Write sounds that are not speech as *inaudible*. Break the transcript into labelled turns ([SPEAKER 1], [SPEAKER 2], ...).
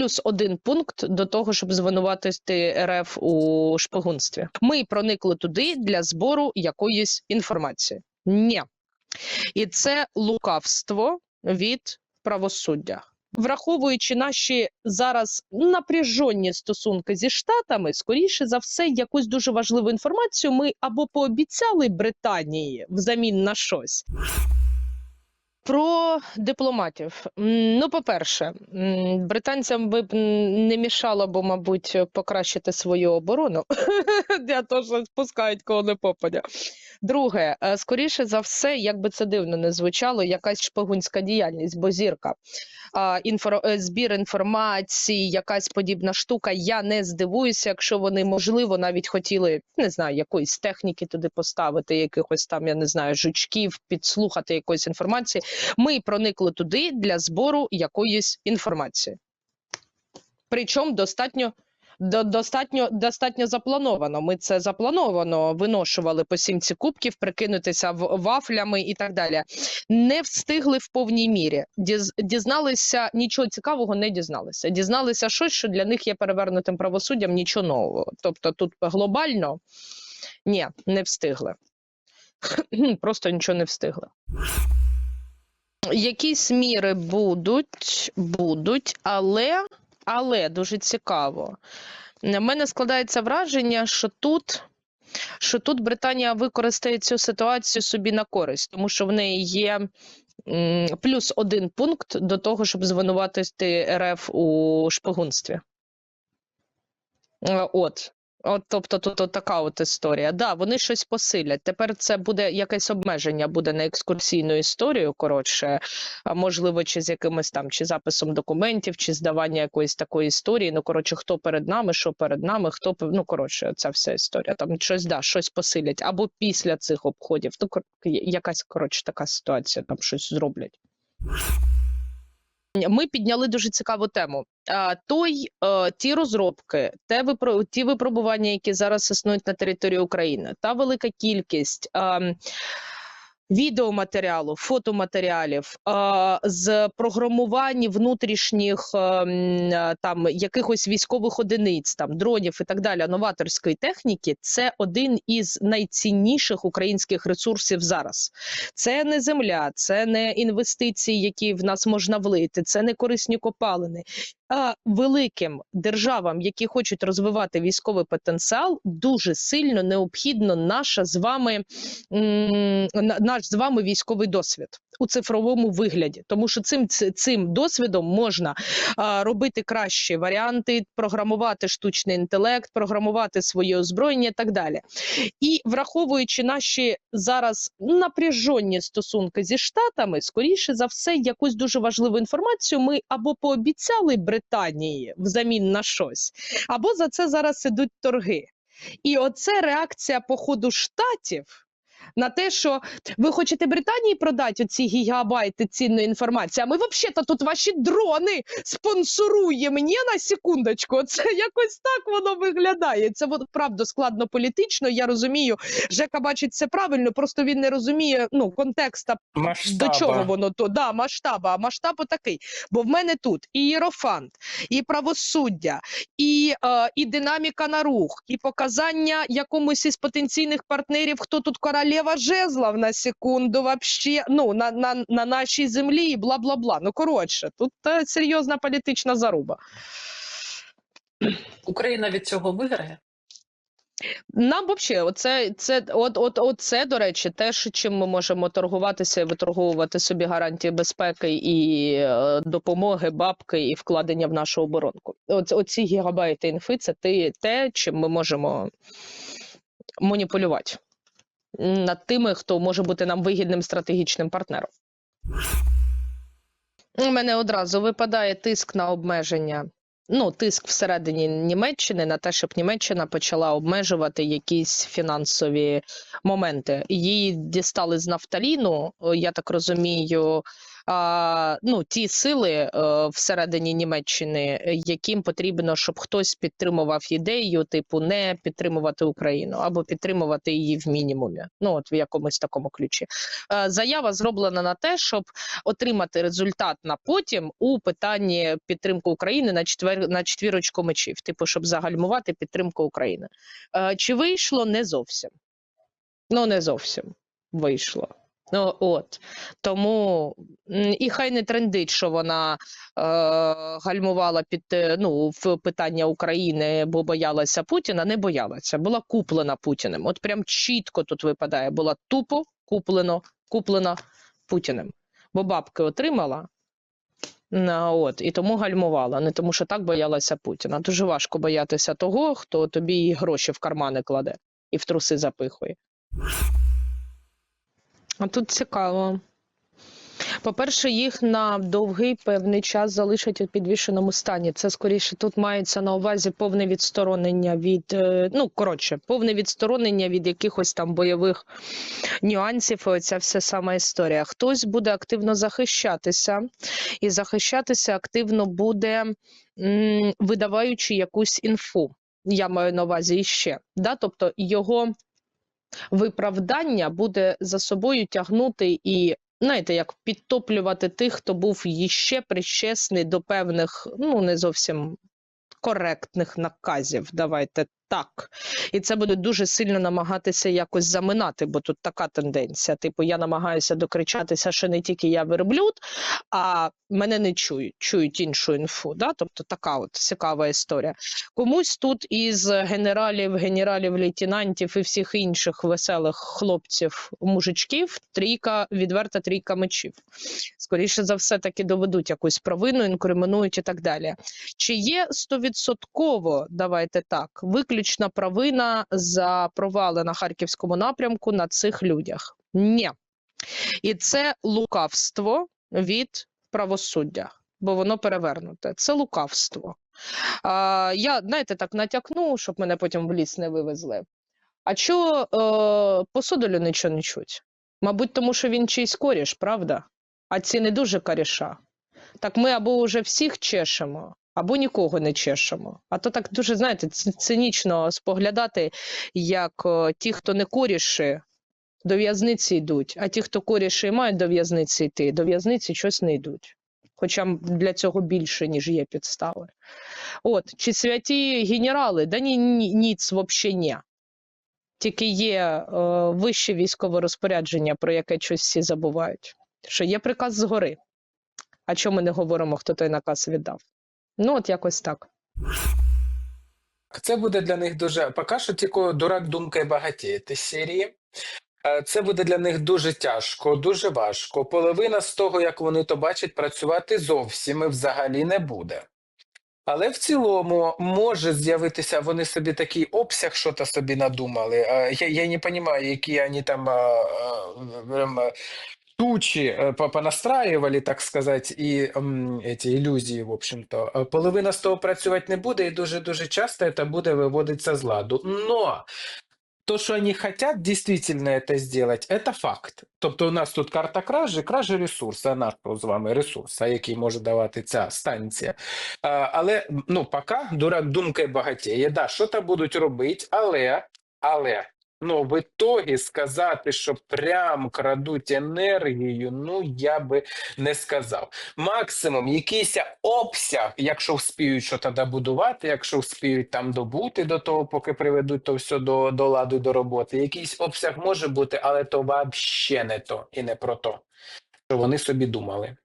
[SPEAKER 1] плюс один пункт до того, щоб звинуватити РФ у шпигунстві. Ми проникли туди для збору якоїсь інформації. Ні. І це лукавство від правосуддя. Враховуючи наші зараз напряжені стосунки зі штатами, скоріше за все, якусь дуже важливу інформацію ми або пообіцяли Британії взамін на щось. Про дипломатів. Ну, по-перше, британцям би б не мішало, бо, мабуть, покращити свою оборону *laughs* того, що спускають кого не попадя. Друге, е, скоріше за все, як би це дивно не звучало, якась шпигунська діяльність, бо зірка. Інфор... е, Збір інформації, якась подібна штука. Я не здивуюся, якщо вони, можливо, навіть хотіли, не знаю, якоїсь техніки туди поставити, якихось там, я не знаю, жучків, підслухати якоїсь інформації. Ми проникли туди для збору якоїсь інформації. Причому достатньо. до- Достатньо достатньо заплановано. Ми це заплановано виношували по сімці кубків, прикинутися в- вафлями і так далі. Не встигли в повній мірі. Діз, дізналися нічого цікавого, не дізналися. Дізналися щось, що для них є перевернутим правосуддям, нічого нового. Тобто тут глобально ні, не встигли. *clears throat* Просто нічого не встигли. Якісь міри будуть, будуть, але, але дуже цікаво. У мене складається враження, що тут, що тут Британія використає цю ситуацію собі на користь, тому що в неї є плюс один пункт до того, щоб звинуватити РФ у шпигунстві. Е, От. От, тобто, тут от така от історія. Да, вони щось посилять. Тепер це буде якесь обмеження, буде на екскурсійну історію. Коротше, а можливо, чи з якимось там чи записом документів, чи здавання якоїсь такої історії. Ну коротше, хто перед нами, що перед нами, хто ну коротше, ця вся історія. Там щось да, щось посилять або після цих обходів. Ну якась коротше така ситуація, там щось зроблять. Ми підняли дуже цікаву тему. Той, е, ті розробки, те ті випробування, які зараз існують на території України, та велика кількість відеоматеріалу, фотоматеріалів, е, з програмувань внутрішніх ем, е, там якихось військових одиниць, там дронів і так далі, новаторської техніки, це один із найцінніших українських ресурсів зараз. Це не земля, це не інвестиції, які в нас можна влити, це не корисні копалини. Великим державам, які хочуть розвивати військовий потенціал, дуже сильно необхідно наша з вами наш з вами військовий досвід у цифровому вигляді, тому що цим цим досвідом можна робити кращі варіанти, програмувати штучний інтелект, програмувати своє озброєння і так далі. І враховуючи наші зараз напряжені стосунки зі штатами, скоріше за все, якусь дуже важливу інформацію ми або пообіцяли Британії взамін на щось, або за це зараз ідуть торги. І оце реакція по ходу штатів. На те, що ви хочете Британії продати оці гігабайти цінної інформації, а ми взагалі тут ваші дрони спонсоруємо. Ні, на секундочку. Це якось так воно виглядає. Це от, правда складно політично. Я розумію, Жека бачить це правильно, просто він не розуміє ну, контекста
[SPEAKER 2] Масштаба.
[SPEAKER 1] до чого воно то да, масштаба, а масштаб такий. Бо в мене тут і єрофант, і правосуддя, і, е, і динаміка на рух, і показання якомусь із потенційних партнерів, хто тут королева жезлов на секунду, вообще, ну, на, на, на нашій землі, і бла бла бла. Ну коротше, тут е, серйозна політична заруба.
[SPEAKER 3] Україна від цього виграє.
[SPEAKER 1] Нам взагалі, оце це от, от, от це, до речі, теж чим ми можемо торгуватися і виторговувати собі гарантії безпеки і е, допомоги, бабки і вкладення в нашу оборонку. От, оці гігабайти інфи це те, те, чим ми можемо маніпулювати над тими, хто може бути нам вигідним стратегічним партнером. У мене одразу випадає тиск на обмеження. Ну, тиск всередині Німеччини на те, щоб Німеччина почала обмежувати якісь фінансові моменти. Її дістали з нафталіну, я так розумію, ну, ті сили е, всередині Німеччини, е, яким потрібно, щоб хтось підтримував ідею, типу, не підтримувати Україну або підтримувати її в мінімумі. Ну, от в якомусь такому ключі. Е, заява зроблена на те, щоб отримати результат на потім у питанні підтримки України на четвер на четвірочку мечів, типу, щоб загальмувати підтримку України. Чи вийшло не зовсім? Ну, не зовсім вийшло. Ну, от тому і хай не трендить, що вона е, гальмувала під е, ну в питання України, бо боялася Путіна. Не боялася, була куплена Путіним. От прям чітко тут випадає, була тупо куплено, куплена Путіним. Бо бабки отримала. От, і тому гальмувала, не тому, що так боялася Путіна. Дуже важко боятися того, хто тобі гроші в кармани кладе і в труси запихує. А тут цікаво. По-перше, їх на довгий певний час залишать у підвішеному стані. Це скоріше тут мається на увазі повне відсторонення від, е, ну коротше, повне відсторонення від якихось там бойових нюансів. І оця вся сама історія. Хтось буде активно захищатися, і захищатися активно буде, видаваючи якусь інфу. Я маю на увазі іще. Да? Тобто його виправдання буде за собою тягнути і, знаєте, як підтоплювати тих, хто був іще причесний до певних, ну не зовсім коректних наказів. Давайте так. І це буде дуже сильно намагатися якось заминати, бо тут така тенденція. Типу, я намагаюся докричатися, що не тільки я верблюд, а мене не чують, чують іншу інфу. Да? Тобто така от цікава історія. Комусь тут із генералів, генералів, лейтенантів і всіх інших веселих хлопців, мужичків, трійка, відверта трійка мечів. Скоріше за все, таки доведуть якусь провину, інкримінують і так далі. Чи є стовідсотково, давайте так, виключна провина за провали на харківському напрямку на цих людях? Ні. І це лукавство від правосуддя, бо воно перевернуте. Це лукавство. А, я, знаєте, так натякну, щоб мене потім в ліс не вивезли. А чого е, по Содолю нічого не чуть? Мабуть, тому що він чийсь коріш, правда? А ці не дуже коріша. Так ми або вже всіх чешемо, або нікого не чешемо. А то так дуже, знаєте, цинічно споглядати, як ті, хто не коріші, до в'язниці йдуть, а ті, хто коріші і мають до в'язниці йти, до в'язниці щось не йдуть. Хоча для цього більше, ніж є підстави. От, чи святі генерали? Да ні, ні ніц ні. Тільки є е, вище військове розпорядження, про яке щось всі забувають. Що є приказ згори. А чому ми не говоримо, хто той наказ віддав? Ну, от якось так.
[SPEAKER 2] Це буде для них дуже поки що тільки дурак думка і багатієте з серії. Е, Це буде для них дуже тяжко, дуже важко. Половина з того, як вони то бачать, працювати зовсім і взагалі не буде. Але в цілому може з'явитися вони собі такий обсяг, що то собі надумали. Е, Я, я не розумію, які вони там е, тучи е, по- понастраювали, так сказати, і м, эти ілюзії, в общем-то. Е, Половина з того працювати не буде, і дуже-дуже часто це буде виводитися з ладу. Но то, что они хотят действительно это сделать, это факт. Тобто у нас тут карта кражі, кражі ресурсу, нашого з вами ресурсу, який може давати ця станція. А, але ну, поки дурак думкою багатіє. Да, що там будуть робити, але, але, ну, в ітогі сказати, що прям крадуть енергію, ну, я би не сказав. Максимум якийсь обсяг, якщо вспіють що тоді будувати, якщо вспіють там добути до того, поки приведуть то все до, до ладу, до роботи. Якийсь обсяг може бути, але то взагалі не то і не про то, що вони собі думали.